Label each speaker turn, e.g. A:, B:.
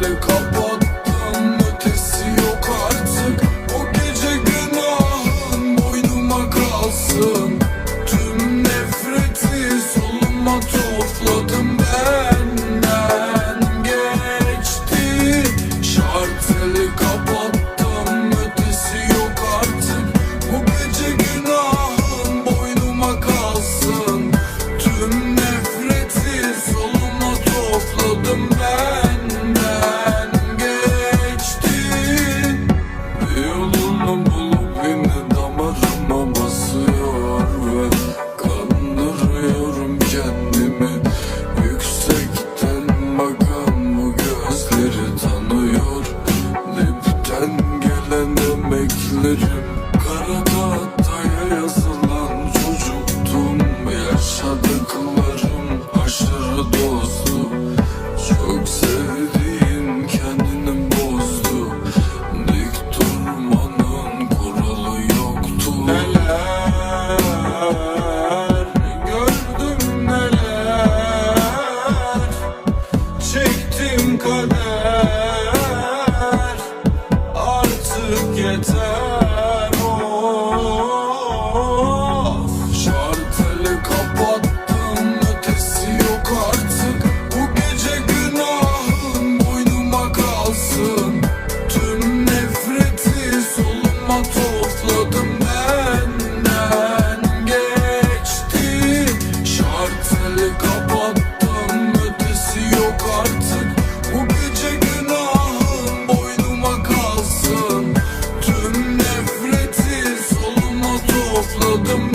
A: Kapattım ötesi yok artık. O gece günahın boynuma kalsın. Tüm nefreti soluma topladım benden Ellerim kara tahtaya yazılan çocuktum Yaşadıklarım aşırı dozdu Çok sevdiğim kendini bozdu Dik durmanın kuralı yoktu. Neler gördüm neler Çektim kader. Artık yeter. Ayrıldım